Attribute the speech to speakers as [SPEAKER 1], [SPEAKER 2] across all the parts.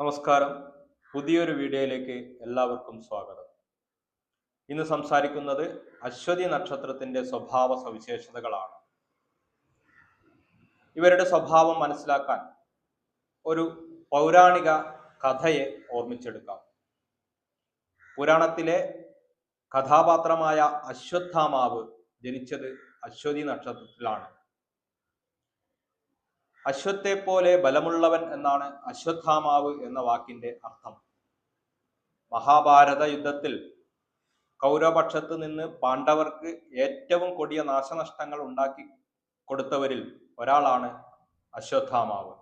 [SPEAKER 1] നമസ്കാരം പുതിയൊരു വീഡിയോയിലേക്ക് എല്ലാവർക്കും സ്വാഗതം ഇന്ന് സംസാരിക്കുന്നത് അശ്വതി നക്ഷത്രത്തിന്റെ സ്വഭാവ സവിശേഷതകളാണ് ഇവരുടെ സ്വഭാവം മനസ്സിലാക്കാൻ ഒരു പൗരാണിക കഥയെ ഓർമ്മിച്ചെടുക്കാം പുരാണത്തിലെ കഥാപാത്രമായ അശ്വത്ഥാമാവ് ജനിച്ചത് അശ്വതി നക്ഷത്രത്തിലാണ് അശ്വത്തെ പോലെ ബലമുള്ളവൻ എന്നാണ് അശ്വത്ഥാമാവ് എന്ന വാക്കിന്റെ അർത്ഥം മഹാഭാരത യുദ്ധത്തിൽ കൗരവപക്ഷത്ത് നിന്ന് പാണ്ഡവർക്ക് ഏറ്റവും കൊടിയ നാശനഷ്ടങ്ങൾ ഉണ്ടാക്കി കൊടുത്തവരിൽ ഒരാളാണ് അശ്വത്ഥാമാവ്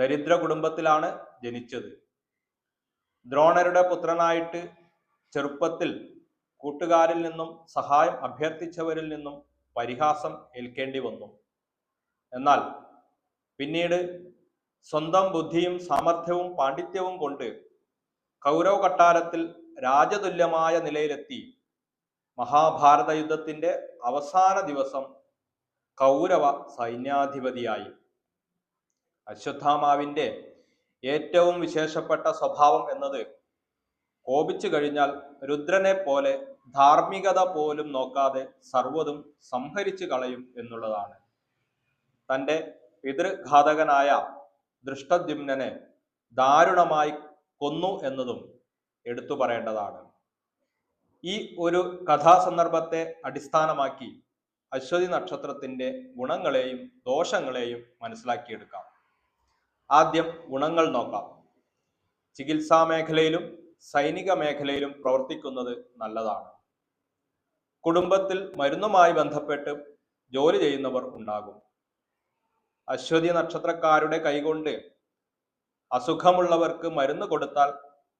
[SPEAKER 1] ദരിദ്ര കുടുംബത്തിലാണ് ജനിച്ചത് ദ്രോണരുടെ പുത്രനായിട്ട് ചെറുപ്പത്തിൽ കൂട്ടുകാരിൽ നിന്നും സഹായം അഭ്യർത്ഥിച്ചവരിൽ നിന്നും പരിഹാസം ഏൽക്കേണ്ടി വന്നു എന്നാൽ പിന്നീട് സ്വന്തം ബുദ്ധിയും സാമർഥ്യവും പാണ്ഡിത്യവും കൊണ്ട് കൗരവ കൊട്ടാരത്തിൽ രാജതുല്യമായ നിലയിലെത്തി മഹാഭാരത യുദ്ധത്തിന്റെ അവസാന ദിവസം കൗരവ സൈന്യാധിപതിയായി അശ്വത്ഥാമാവിന്റെ ഏറ്റവും വിശേഷപ്പെട്ട സ്വഭാവം എന്നത് കോപിച്ചു കഴിഞ്ഞാൽ രുദ്രനെ പോലെ ധാർമ്മികത പോലും നോക്കാതെ സർവ്വതും സംഹരിച്ചു കളയും എന്നുള്ളതാണ് തൻ്റെ പിതൃഘാതകനായ ദൃഷ്ടദ്യുനെ ദാരുണമായി കൊന്നു എന്നതും എടുത്തു പറയേണ്ടതാണ് ഈ ഒരു കഥാസന്ദർഭത്തെ അടിസ്ഥാനമാക്കി അശ്വതി നക്ഷത്രത്തിന്റെ ഗുണങ്ങളെയും ദോഷങ്ങളെയും മനസ്സിലാക്കിയെടുക്കാം ആദ്യം ഗുണങ്ങൾ നോക്കാം ചികിത്സാ മേഖലയിലും സൈനിക മേഖലയിലും പ്രവർത്തിക്കുന്നത് നല്ലതാണ് കുടുംബത്തിൽ മരുന്നുമായി ബന്ധപ്പെട്ട് ജോലി ചെയ്യുന്നവർ ഉണ്ടാകും അശ്വതി നക്ഷത്രക്കാരുടെ കൈകൊണ്ട് അസുഖമുള്ളവർക്ക് മരുന്ന് കൊടുത്താൽ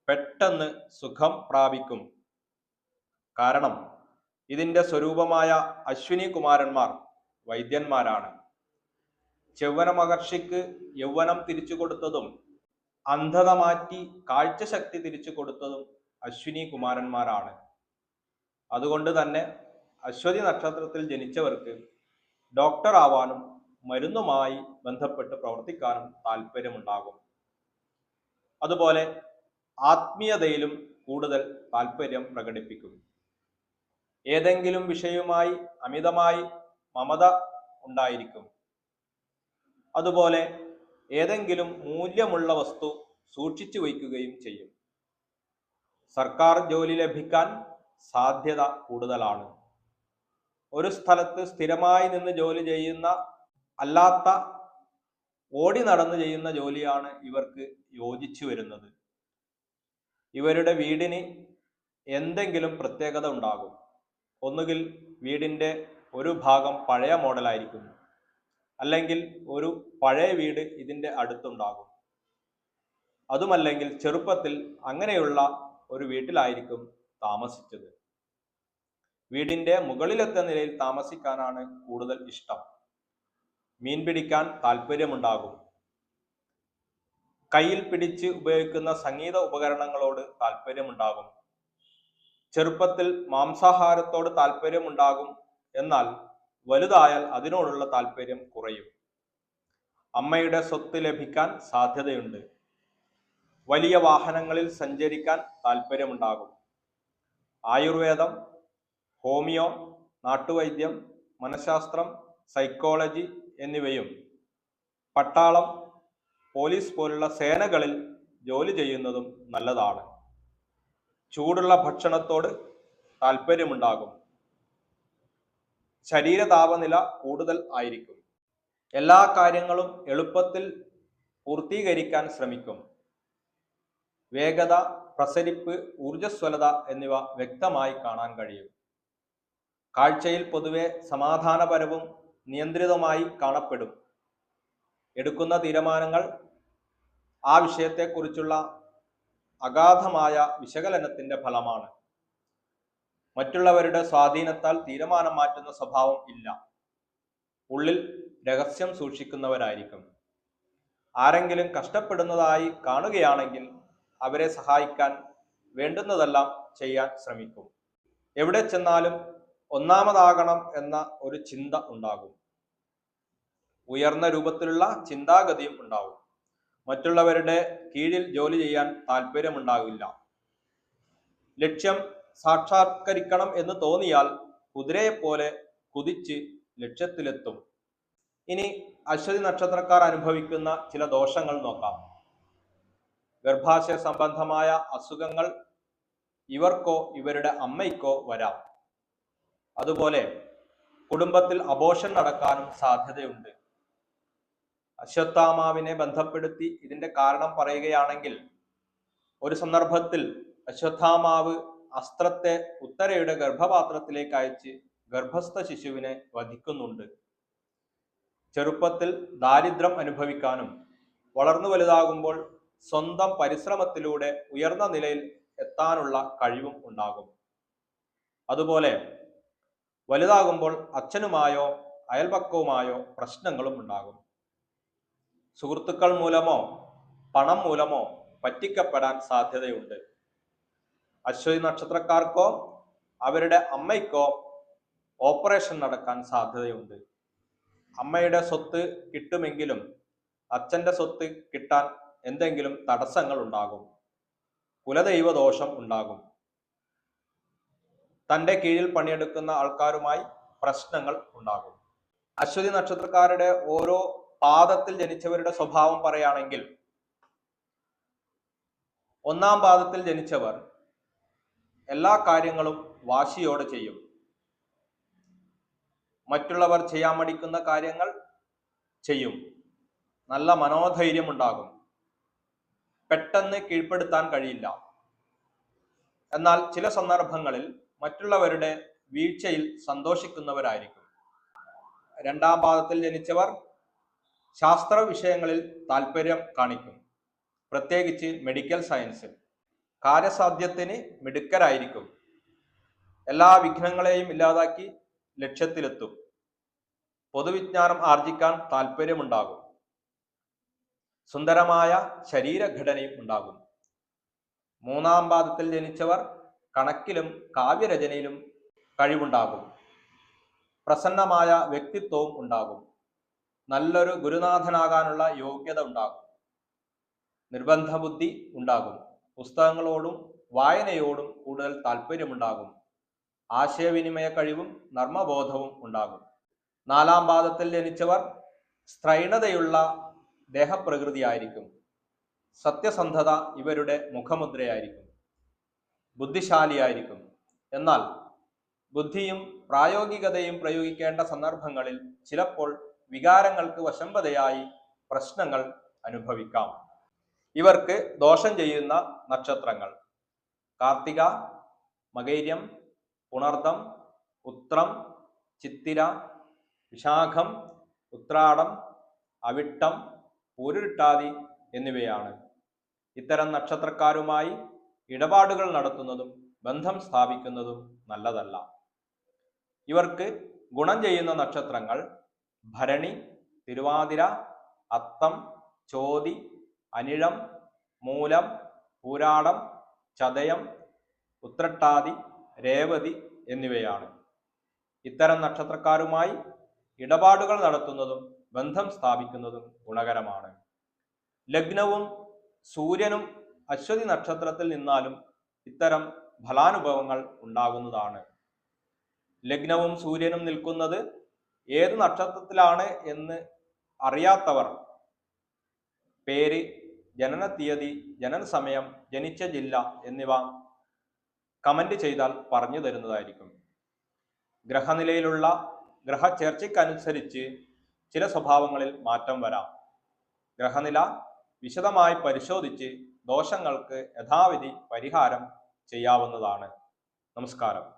[SPEAKER 1] പെട്ടെന്ന് സുഖം പ്രാപിക്കും കാരണം ഇതിന്റെ സ്വരൂപമായ അശ്വിനി കുമാരന്മാർ വൈദ്യന്മാരാണ് ചെവ്വന മഹർഷിക്ക് യൗവനം തിരിച്ചു കൊടുത്തതും അന്ധത മാറ്റി കാഴ്ചശക്തി തിരിച്ചു കൊടുത്തതും അശ്വിനി കുമാരന്മാരാണ് അതുകൊണ്ട് തന്നെ അശ്വതി നക്ഷത്രത്തിൽ ജനിച്ചവർക്ക് ഡോക്ടർ ആവാനും മരുന്നുമായി ബന്ധപ്പെട്ട് പ്രവർത്തിക്കാനും താല്പര്യമുണ്ടാകും അതുപോലെ ആത്മീയതയിലും കൂടുതൽ താല്പര്യം പ്രകടിപ്പിക്കും ഏതെങ്കിലും വിഷയവുമായി അമിതമായി മമത ഉണ്ടായിരിക്കും അതുപോലെ ഏതെങ്കിലും മൂല്യമുള്ള വസ്തു സൂക്ഷിച്ചു വയ്ക്കുകയും ചെയ്യും സർക്കാർ ജോലി ലഭിക്കാൻ സാധ്യത കൂടുതലാണ് ഒരു സ്ഥലത്ത് സ്ഥിരമായി നിന്ന് ജോലി ചെയ്യുന്ന അല്ലാത്ത ഓടി നടന്നു ചെയ്യുന്ന ജോലിയാണ് ഇവർക്ക് യോജിച്ചു വരുന്നത് ഇവരുടെ വീടിന് എന്തെങ്കിലും പ്രത്യേകത ഉണ്ടാകും ഒന്നുകിൽ വീടിൻ്റെ ഒരു ഭാഗം പഴയ മോഡലായിരിക്കും അല്ലെങ്കിൽ ഒരു പഴയ വീട് ഇതിൻ്റെ അടുത്തുണ്ടാകും അതുമല്ലെങ്കിൽ ചെറുപ്പത്തിൽ അങ്ങനെയുള്ള ഒരു വീട്ടിലായിരിക്കും താമസിച്ചത് വീടിൻ്റെ മുകളിലത്തെ നിലയിൽ താമസിക്കാനാണ് കൂടുതൽ ഇഷ്ടം മീൻ പിടിക്കാൻ താല്പര്യമുണ്ടാകും കയ്യിൽ പിടിച്ച് ഉപയോഗിക്കുന്ന സംഗീത ഉപകരണങ്ങളോട് താല്പര്യമുണ്ടാകും ചെറുപ്പത്തിൽ മാംസാഹാരത്തോട് താല്പര്യമുണ്ടാകും എന്നാൽ വലുതായാൽ അതിനോടുള്ള താല്പര്യം കുറയും അമ്മയുടെ സ്വത്ത് ലഭിക്കാൻ സാധ്യതയുണ്ട് വലിയ വാഹനങ്ങളിൽ സഞ്ചരിക്കാൻ താല്പര്യമുണ്ടാകും ആയുർവേദം ഹോമിയോ നാട്ടുവൈദ്യം മനഃശാസ്ത്രം സൈക്കോളജി എന്നിവയും പട്ടാളം പോലീസ് പോലുള്ള സേനകളിൽ ജോലി ചെയ്യുന്നതും നല്ലതാണ് ചൂടുള്ള ഭക്ഷണത്തോട് താല്പര്യമുണ്ടാകും ശരീര താപനില കൂടുതൽ ആയിരിക്കും എല്ലാ കാര്യങ്ങളും എളുപ്പത്തിൽ പൂർത്തീകരിക്കാൻ ശ്രമിക്കും വേഗത പ്രസരിപ്പ് ഊർജസ്വലത എന്നിവ വ്യക്തമായി കാണാൻ കഴിയും കാഴ്ചയിൽ പൊതുവെ സമാധാനപരവും നിയന്ത്രിതമായി കാണപ്പെടും എടുക്കുന്ന തീരുമാനങ്ങൾ ആ വിഷയത്തെക്കുറിച്ചുള്ള അഗാധമായ വിശകലനത്തിന്റെ ഫലമാണ് മറ്റുള്ളവരുടെ സ്വാധീനത്താൽ തീരുമാനം മാറ്റുന്ന സ്വഭാവം ഇല്ല ഉള്ളിൽ രഹസ്യം സൂക്ഷിക്കുന്നവരായിരിക്കും ആരെങ്കിലും കഷ്ടപ്പെടുന്നതായി കാണുകയാണെങ്കിൽ അവരെ സഹായിക്കാൻ വേണ്ടുന്നതെല്ലാം ചെയ്യാൻ ശ്രമിക്കും എവിടെ ചെന്നാലും ഒന്നാമതാകണം എന്ന ഒരു ചിന്ത ഉണ്ടാകും ഉയർന്ന രൂപത്തിലുള്ള ചിന്താഗതിയും ഉണ്ടാവും മറ്റുള്ളവരുടെ കീഴിൽ ജോലി ചെയ്യാൻ താല്പര്യമുണ്ടാകില്ല ലക്ഷ്യം സാക്ഷാത്കരിക്കണം എന്ന് തോന്നിയാൽ കുതിരയെ പോലെ കുതിച്ച് ലക്ഷ്യത്തിലെത്തും ഇനി അശ്വതി നക്ഷത്രക്കാർ അനുഭവിക്കുന്ന ചില ദോഷങ്ങൾ നോക്കാം ഗർഭാശയ സംബന്ധമായ അസുഖങ്ങൾ ഇവർക്കോ ഇവരുടെ അമ്മയ്ക്കോ വരാം അതുപോലെ കുടുംബത്തിൽ അബോഷൻ നടക്കാനും സാധ്യതയുണ്ട് അശ്വത്ഥാമാവിനെ ബന്ധപ്പെടുത്തി ഇതിന്റെ കാരണം പറയുകയാണെങ്കിൽ ഒരു സന്ദർഭത്തിൽ അശ്വത്ഥാമാവ് അസ്ത്രത്തെ ഉത്തരയുടെ ഗർഭപാത്രത്തിലേക്ക് അയച്ച് ഗർഭസ്ഥ ശിശുവിനെ വധിക്കുന്നുണ്ട് ചെറുപ്പത്തിൽ ദാരിദ്ര്യം അനുഭവിക്കാനും വളർന്നു വലുതാകുമ്പോൾ സ്വന്തം പരിശ്രമത്തിലൂടെ ഉയർന്ന നിലയിൽ എത്താനുള്ള കഴിവും ഉണ്ടാകും അതുപോലെ വലുതാകുമ്പോൾ അച്ഛനുമായോ അയൽപക്കവുമായോ പ്രശ്നങ്ങളും ഉണ്ടാകും സുഹൃത്തുക്കൾ മൂലമോ പണം മൂലമോ പറ്റിക്കപ്പെടാൻ സാധ്യതയുണ്ട് അശ്വതി നക്ഷത്രക്കാർക്കോ അവരുടെ അമ്മയ്ക്കോ ഓപ്പറേഷൻ നടക്കാൻ സാധ്യതയുണ്ട് അമ്മയുടെ സ്വത്ത് കിട്ടുമെങ്കിലും അച്ഛന്റെ സ്വത്ത് കിട്ടാൻ എന്തെങ്കിലും തടസ്സങ്ങൾ ഉണ്ടാകും കുലദൈവ ദോഷം ഉണ്ടാകും തൻ്റെ കീഴിൽ പണിയെടുക്കുന്ന ആൾക്കാരുമായി പ്രശ്നങ്ങൾ ഉണ്ടാകും അശ്വതി നക്ഷത്രക്കാരുടെ ഓരോ പാദത്തിൽ ജനിച്ചവരുടെ സ്വഭാവം പറയുകയാണെങ്കിൽ ഒന്നാം പാദത്തിൽ ജനിച്ചവർ എല്ലാ കാര്യങ്ങളും വാശിയോടെ ചെയ്യും മറ്റുള്ളവർ ചെയ്യാൻ മടിക്കുന്ന കാര്യങ്ങൾ ചെയ്യും നല്ല മനോധൈര്യം ഉണ്ടാകും പെട്ടെന്ന് കീഴ്പ്പെടുത്താൻ കഴിയില്ല എന്നാൽ ചില സന്ദർഭങ്ങളിൽ മറ്റുള്ളവരുടെ വീഴ്ചയിൽ സന്തോഷിക്കുന്നവരായിരിക്കും രണ്ടാം പാദത്തിൽ ജനിച്ചവർ ശാസ്ത്ര വിഷയങ്ങളിൽ താല്പര്യം കാണിക്കും പ്രത്യേകിച്ച് മെഡിക്കൽ സയൻസിൽ കാര്യസാധ്യത്തിന് മിടുക്കരായിരിക്കും എല്ലാ വിഘ്നങ്ങളെയും ഇല്ലാതാക്കി ലക്ഷ്യത്തിലെത്തും പൊതുവിജ്ഞാനം ആർജിക്കാൻ താല്പര്യമുണ്ടാകും സുന്ദരമായ ശരീരഘടനയും ഉണ്ടാകും മൂന്നാം പാദത്തിൽ ജനിച്ചവർ കണക്കിലും കാവ്യരചനയിലും കഴിവുണ്ടാകും പ്രസന്നമായ വ്യക്തിത്വവും ഉണ്ടാകും നല്ലൊരു ഗുരുനാഥനാകാനുള്ള യോഗ്യത ഉണ്ടാകും നിർബന്ധ ബുദ്ധി ഉണ്ടാകും പുസ്തകങ്ങളോടും വായനയോടും കൂടുതൽ താല്പര്യമുണ്ടാകും ആശയവിനിമയ കഴിവും നർമ്മബോധവും ഉണ്ടാകും നാലാം പാദത്തിൽ ജനിച്ചവർ സ്ത്രൈണതയുള്ള ദേഹപ്രകൃതിയായിരിക്കും സത്യസന്ധത ഇവരുടെ മുഖമുദ്രയായിരിക്കും ബുദ്ധിശാലിയായിരിക്കും എന്നാൽ ബുദ്ധിയും പ്രായോഗികതയും പ്രയോഗിക്കേണ്ട സന്ദർഭങ്ങളിൽ ചിലപ്പോൾ വികാരങ്ങൾക്ക് വശംവതയായി പ്രശ്നങ്ങൾ അനുഭവിക്കാം ഇവർക്ക് ദോഷം ചെയ്യുന്ന നക്ഷത്രങ്ങൾ കാർത്തിക മകൈര്യം പുണർദം ഉത്രം ചിത്തിര വിശാഖം ഉത്രാടം അവിട്ടം പൂരുരുട്ടാതി എന്നിവയാണ് ഇത്തരം നക്ഷത്രക്കാരുമായി ഇടപാടുകൾ നടത്തുന്നതും ബന്ധം സ്ഥാപിക്കുന്നതും നല്ലതല്ല ഇവർക്ക് ഗുണം ചെയ്യുന്ന നക്ഷത്രങ്ങൾ ഭരണി തിരുവാതിര അത്തം ചോതി അനിഴം മൂലം പൂരാടം ചതയം ഉത്രട്ടാതി രേവതി എന്നിവയാണ് ഇത്തരം നക്ഷത്രക്കാരുമായി ഇടപാടുകൾ നടത്തുന്നതും ബന്ധം സ്ഥാപിക്കുന്നതും ഗുണകരമാണ് ലഗ്നവും സൂര്യനും അശ്വതി നക്ഷത്രത്തിൽ നിന്നാലും ഇത്തരം ഫലാനുഭവങ്ങൾ ഉണ്ടാകുന്നതാണ് ലഗ്നവും സൂര്യനും നിൽക്കുന്നത് ഏത് നക്ഷത്രത്തിലാണ് എന്ന് അറിയാത്തവർ പേര് ജനന തീയതി ജനന സമയം ജനിച്ച ജില്ല എന്നിവ കമന്റ് ചെയ്താൽ പറഞ്ഞു തരുന്നതായിരിക്കും ഗ്രഹനിലയിലുള്ള ഗ്രഹ ചേർച്ചയ്ക്കനുസരിച്ച് ചില സ്വഭാവങ്ങളിൽ മാറ്റം വരാം ഗ്രഹനില വിശദമായി പരിശോധിച്ച് ദോഷങ്ങൾക്ക് യഥാവിധി പരിഹാരം ചെയ്യാവുന്നതാണ് നമസ്കാരം